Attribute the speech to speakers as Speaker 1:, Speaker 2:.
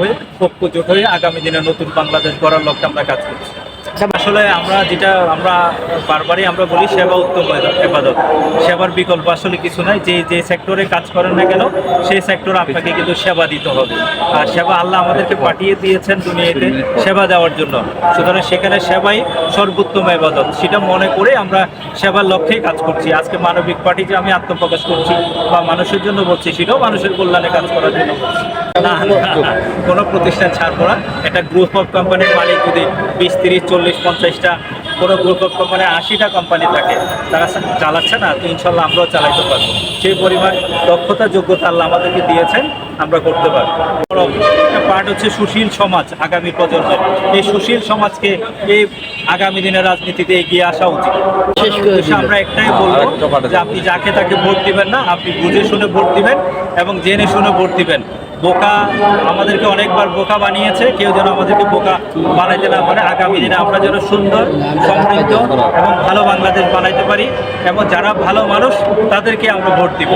Speaker 1: হয়ে ঐক্যজোট হয়ে আগামী দিনে নতুন বাংলাদেশ গড়ার লক্ষ্যে আমরা কাজ করছি। আসলে আমরা যেটা, আমরা বারবারই আমরা বলি সেবা উত্তম এবাদত সেবার বিকল্প আসলে কিছু নাই। যে যে সেক্টরে কাজ করেন না কেন, সেই সেক্টরে আপনাকে কিন্তু সেবা দিতে হবে। আর সেবা আল্লাহ আমাদেরকে পাঠিয়ে দিয়েছেন দুনিয়াতে সেবা দেওয়ার জন্য। সুতরাং সেখানে সেবাই সর্বোত্তম এবাদত সেটা মনে করে আমরা সেবার লক্ষ্যেই কাজ করছি। আজকে মানবিক পার্টি যে আমি আত্মপ্রকাশ করছি বা মানুষের জন্য বলছি, সেটাও মানুষের কল্যাণে কাজ করার জন্য না কোনো প্রতিষ্ঠান ছাড় না। একটা গ্রুপ অফ কোম্পানির মালিক যদি বিশ তিরিশ চল্লিশ পঞ্চাশটা কোনো গ্রুপ অফ কোম্পানি আশিটা কোম্পানি থাকে তারা চালাচ্ছে না তো ইনশাল্লাহ আমরাও চালাইতে পারব। সেই পরিমাণ দক্ষতা যোগ্যতা আল্লাহ আমাদেরকে দিয়েছেন আমরা করতে পারব। বড় একটা পার্ট হচ্ছে সুশীল সমাজ আগামী প্রজন্মের। এই সুশীল সমাজকে এই আগামী দিনের রাজনীতিতে এগিয়ে আসা উচিত। আমরা একটাই বলব যে আপনি যাকে তাকে ভোট দিবেন না আপনি বুঝে শুনে ভোট দিবেন এবং জেনে শুনে ভোট দিবেন। বোকা আমাদেরকে অনেকবার বোকা বানিয়েছে, কেউ যেন আমাদেরকে বোকা বানাইতে না পারে। আগামী দিনে আমরা যেন সুন্দর, সমৃদ্ধ এবং ভালো বাংলাদেশ বানাইতে পারি এবং যারা ভালো মানুষ, তাদেরকে আমরা ভোট দিব।